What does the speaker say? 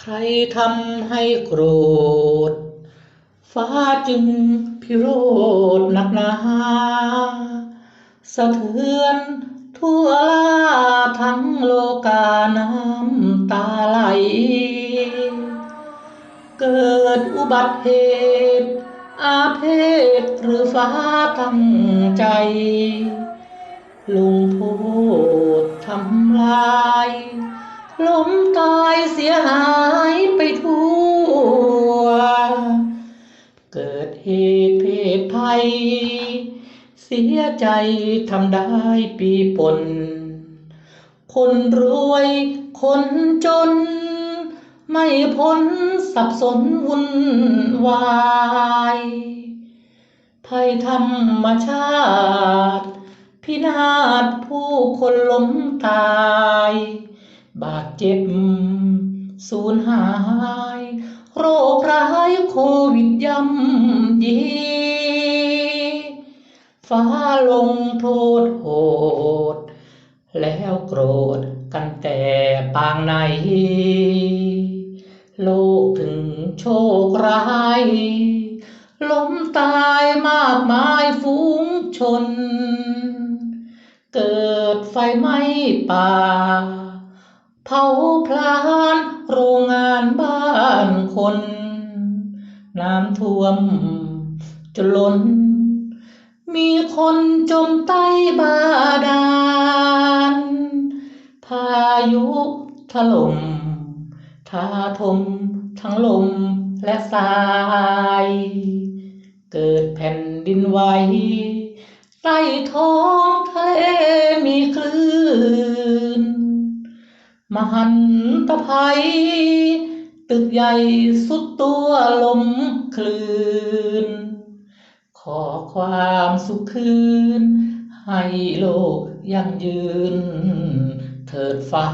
ใครทำให้โกรธ ฟ้าจึงพิโรธหนักหนาสะเทือนทั่วลาทั้งโลกาน้ำตาไหล เกิดอุบัติเหตุ อาเพศหรือฟ้าตั้งใจ ลุงโพดทำลาย ล้มตายเสียหายไปทั่ว เกิดเหตุเพศภัย เสียใจทำได้ปีปน คนรวยคนจน ไม่พ้นสับสนวุ่นวายภัยธรรมชาติ พินาศผู้คนล้มตาย บาดเจ็บสูญหาย โรคร้ายโควิดย่ำยีฟ้าลงโทษโหด แล้วโกรธกันแต่ปางไหนโลกถึงโชคร้ายล้มตายมากมายฝูงชน เกิดไฟไหม้ป่า เผาพลานโรงงานบ้านคน น้ำท่วมจนล้น มีคนจมใต้บาดาล พายุถล่มทาทมทั้งลมและทราย เกิดแผ่นดินไหวใต้ท้องทะเลมีคลื่น มหันตภัย ตึกใหญ่สุดตัวลมคลื่น ขอความสุขคืน ให้โลกยั่งยืน เถิดฟ้า